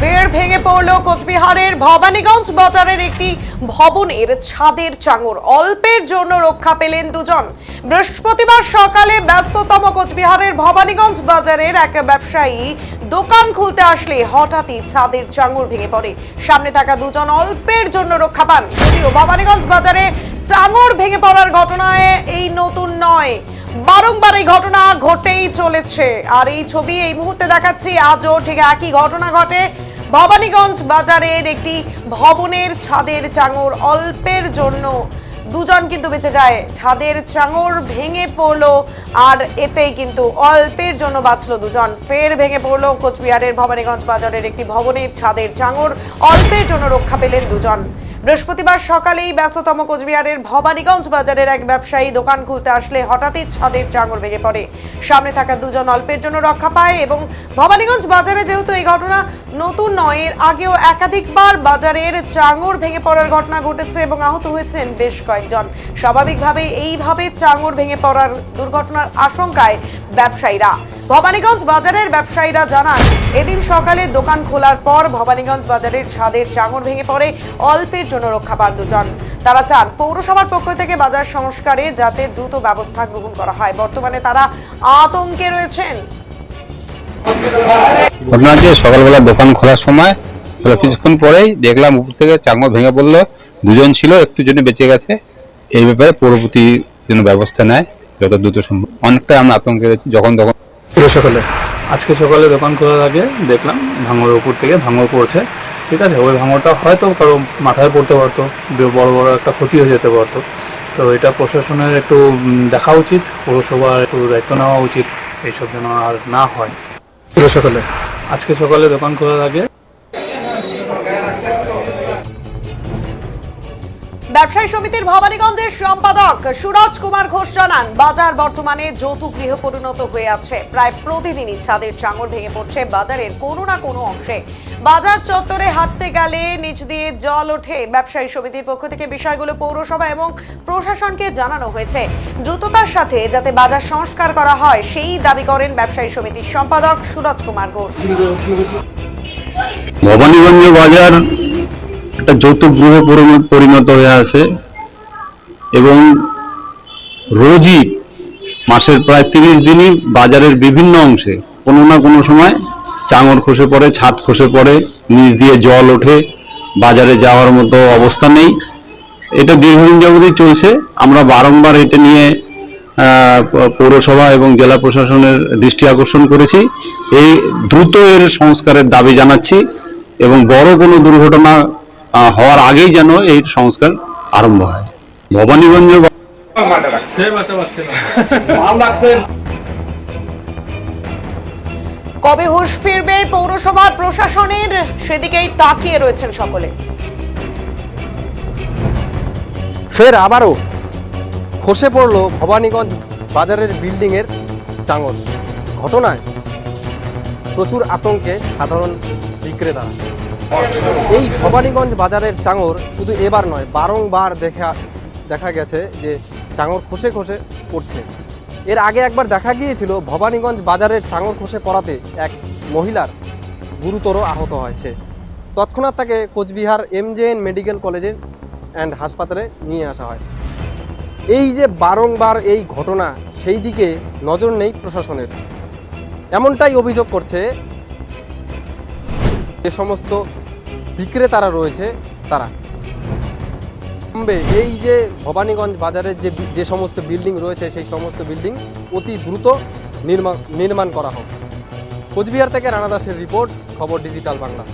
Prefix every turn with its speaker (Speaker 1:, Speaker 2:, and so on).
Speaker 1: ফের ভেঙে পড়ল কোচবিহারের ভবানীগঞ্জ বাজারের একটি ভবনের ছাদের চাঙর অল্পের জন্য রক্ষা পেলেন দুজন। বৃহস্পতিবার সকালে ব্যস্ততম কোচবিহারের ভবানীগঞ্জ বাজারের এক ব্যবসায়ী দোকান খুলতে আসলে হঠাৎই ছাদের চাঙর ভেঙে পড়ে। সামনে থাকা দুজন অল্পের জন্য রক্ষা পান। যদিও ভবানীগঞ্জ বাজারে চাঙর ভেঙে পড়ার ঘটনায় এই নতুন নয়। বারংবার এই ঘটনা ঘটেই চলেছে। আর এই ছবি এই মুহূর্তে দেখাচ্ছি। আজও ঠিক একই ঘটনা ঘটে। ভবানীগঞ্জ বাজারের একটি ভবনের ছাদের চাঙর অল্পের জন্য দুজন কিন্তু বেঁচে যায়। ছাদের চাঙর ভেঙে পড়ল আর এতেই কিন্তু অল্পের জন্য বাঁচলো দুজন। ফের ভেঙে পড়ল কোচবিহারের ভবানীগঞ্জ বাজারের একটি ভবনের ছাদের চাঙর। অল্পের জন্য রক্ষা পেলেন দুজন। বৃহস্পতিবার সকালেই ব্যস্ততম কোচবিহারের ভবানীগঞ্জ বাজারের এক ব্যবসায়ী দোকান খুলতে আসলে হঠাৎই ছাদের চাঙর ভেঙে পড়ে। সামনে থাকা দুজন অল্পের জন্য রক্ষা পায় এবং ভবানীগঞ্জ বাজারে যেহেতু এই ঘটনা নতুন নয়, এর আগেও একাধিকবার বাজারের চাঙর ভেঙে পড়ার ঘটনা ঘটেছে এবং আহত হয়েছেন বেশ কয়েকজন। স্বাভাবিকভাবে এইভাবে চাঙর ভেঙে পড়ার দুর্ঘটনার আশঙ্কায় ব্যবসায়ীরা। ভবানীগঞ্জ বাজারের ব্যবসায়ীরা জানান, এদিন সকালে দোকান খোলার পর ভবানীগঞ্জ বাজারের ছাদের চাঙর ভেঙে পড়ে, অল্পের জন্য রক্ষা পান দুজন তারা চান পৌরসভার পক্ষ থেকে বাজার সংস্কারে যাতে দ্রুত ব্যবস্থা গ্রহণ করা হয়। বর্তমানে তারা আতঙ্কে রয়েছেন।
Speaker 2: ঘটনা হচ্ছে সকালবেলা দোকান খোলার সময় কিছুক্ষণ পরেই দেখলাম উপর থেকে চাঙর ভেঙে পড়ল। দুজন ছিল একটু জন্য বেঁচে গেছে। এই ব্যাপারে পরবর্তী যেন ব্যবস্থা নেয় যত দ্রুত সম্ভব। অনেকটাই আমরা আতঙ্কে রয়েছি যখন তখন।
Speaker 3: সকালে আজকে সকালে দোকান খোলার আগে দেখলাম ভাঙড়ের উপর থেকে ভাঙড় পড়ছে। ঠিক আছে, ওই ভাঙড়টা হয়তো কারও মাথায় পড়তে পারতো বড় বড় একটা ক্ষতি হয়ে যেতে পারতো। তো এটা প্রশাসনের একটু দেখা উচিত, পৌরসভার একটু দায়িত্ব নেওয়া উচিত, এইসব যেন আর না হয়। সকালে। আজকে সকালে দোকান খোলার আগে
Speaker 1: ব্যবসায়ী সমিতির ভবানীগঞ্জের সম্পাদক সুরজ কুমার ঘোষ জানান, বাজার বর্তমানে যৌতুক গৃহ পরিণত হয়ে আছে। প্রায় প্রতিদিনই ছাদের চাঙর ভেঙে পড়ছে। বাজারের কোনো না কোনো অংশে বাজার চত্বরে হাঁটতে গেলে নিচ দিয়ে জল ওঠে। ব্যবসায়ী সমিতির পক্ষ থেকে বিষয়গুলো পৌরসভা এবং প্রশাসনকে জানানো হয়েছে। দ্রুততার সাথে যাতে বাজার সংস্কার করা হয়, সেই দাবি করেন ব্যবসায়ী সমিতির সম্পাদক সুরজ কুমার ঘোষ।
Speaker 2: ভবানীগঞ্জ বাজার একটা যৌতুক গৃহ পরিণ- পরিণত হয়ে আছে এবং রোজই মাসের প্রায় তিরিশ দিনই বাজারের বিভিন্ন অংশে কোনো না কোনো সময় চাঙর খসে পড়ে, ছাদ খসে পড়ে, নিচ দিয়ে জল ওঠে, বাজারে যাওয়ার মতো অবস্থা নেই। এটা দীর্ঘদিন যাবতই চলছে। আমরা বারংবার এটা নিয়ে পৌরসভা এবং জেলা প্রশাসনের দৃষ্টি আকর্ষণ করেছি। এই দ্রুত এর সংস্কারের দাবি জানাচ্ছি এবং বড় কোনো দুর্ঘটনা হওয়ার আগেই যেন এই সংস্কার আরম্ভ হয়। ভবানীগঞ্জ
Speaker 1: কবে হুঁশ ফিরবে পৌরসভার প্রশাসনের? সেদিকেই তাকিয়ে রয়েছেন সকলে।
Speaker 4: ফের আবারও খসে পড়ল ভবানীগঞ্জ বাজারের বিল্ডিংয়ের চাঙর ঘটনায় প্রচুর আতঙ্কে সাধারণ বিক্রেতারা। এই ভবানীগঞ্জ বাজারের চাঙর শুধু এবার নয়, বারংবার দেখা দেখা গেছে যে চাঙর খসে খসে পড়ছে। এর আগে একবার দেখা গিয়েছিল ভবানীগঞ্জ বাজারের চাঙর খসে পড়াতে এক মহিলার, গুরুতর আহত হয় সে। তৎক্ষণাৎ তাকে কোচবিহার এমজেএন মেডিকেল কলেজে অ্যান্ড হাসপাতালে নিয়ে আসা হয়। এই যে বারংবার এই ঘটনা, সেই দিকে নজর নেই প্রশাসনের। এমনটাই অভিযোগ করছে যে সমস্ত বিক্রেতারা রয়েছে, তারা। এই যে ভবানীগঞ্জ বাজারের যে যে সমস্ত বিল্ডিং রয়েছে, সেই সমস্ত বিল্ডিং অতি দ্রুত নির্মাণ নির্মাণ করা হোক। কোচবিহার থেকে রানা দাসের রিপোর্ট, খবর ডিজিটাল বাংলা।